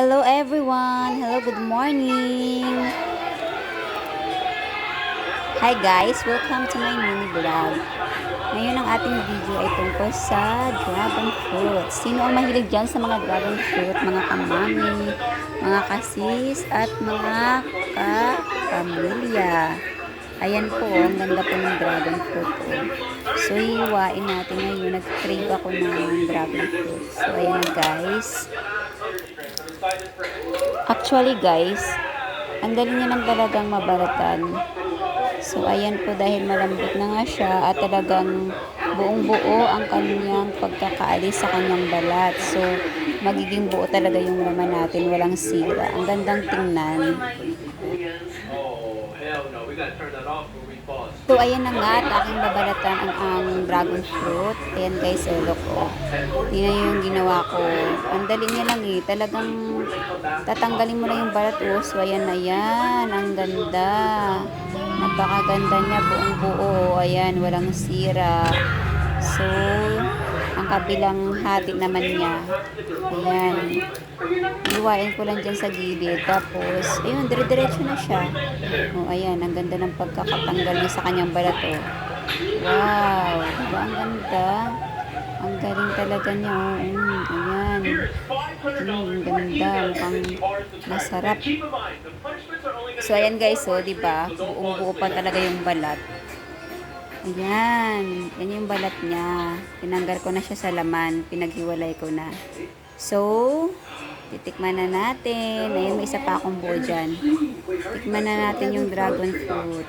Hello everyone! Hello, good morning! Hi guys! Welcome to my mini vlog. Ngayon ang ating video ay tungkol sa dragon fruit. Sino ang mahilig dyan sa mga dragon fruit? Mga kamami, mga kasis, at mga kapamilya. Ayan po, ang ganda po ng dragon fruit. Oh. So, hiwain natin ngayon. Nag-crave ako ng dragon fruit. So, ayan guys. Actually guys, ang galing niya lang talagang mabalatan. So ayan po dahil malambot na nga siya at talagang buong buo ang kanyang pagkakaalis sa kanyang balat. So magiging buo talaga yung laman natin, walang sira. Ang gandang tingnan. So ayan na nga at aking babalatan ang, ang dragon fruit. Ayan guys, oh, look oh. Yun na yung ginawa ko. Ang dali niya lang eh. Talagang tatanggalin mo lang yung balat oh. So ayan na yan. Ang ganda. Napakaganda niya buong buo. Ayan, walang sira. So, kabilang hati naman niya. Ayan. Iwain ko lang dyan sa gilid. Tapos, ayun, dire-diretso na siya. O, ayan, ang ganda ng pagkakatanggal niya sa kanyang balat, oh. Wow! Diba ang ganda? Ang galing talaga niya, oh. Mm, ayan. Mm, ganda. Mukhang masarap. So, ayan guys, oh, di ba? Buong buo pa talaga yung balat. Ayan. Yan yung balat niya. Tinanggal ko na siya sa laman. Pinaghiwalay ko na. So, titikman na natin. Ayun, may isa pa akong buo dyan. Tikman na natin yung dragon fruit.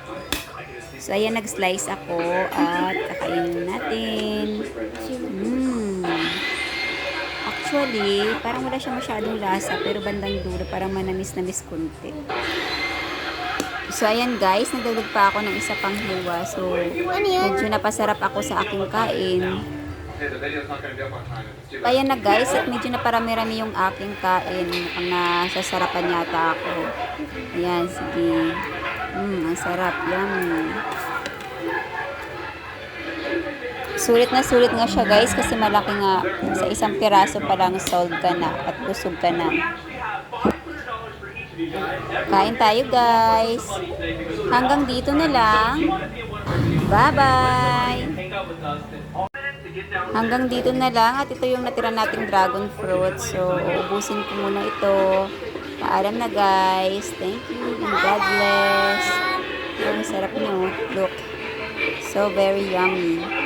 So, ayan, nag-slice ako at kakainin natin. Mmm. Actually, parang wala siya masyadong lasa, pero bandang dulo, parang manamis-namis kunti. So, ayan guys, nagdagdag pa ako ng isa pang hiwa. So, medyo napasarap ako sa aking kain. Ayan na guys, at medyo naparami-rami yung aking kain. Mukhang nasasarapan yata ako. Ayan, sige. Mmm, ang sarap. Yummy. Sulit na sulit nga siya guys kasi malaki nga sa isang piraso pa lang sold ka na at busog ka na. Kain tayo guys. Hanggang dito na lang. Bye-bye. Hanggang dito na lang at ito yung natira nating dragon fruit. So, uubusin ko muna ito. Paalam na guys. Thank you and God bless. Ang sarap nyo. Look. So very yummy.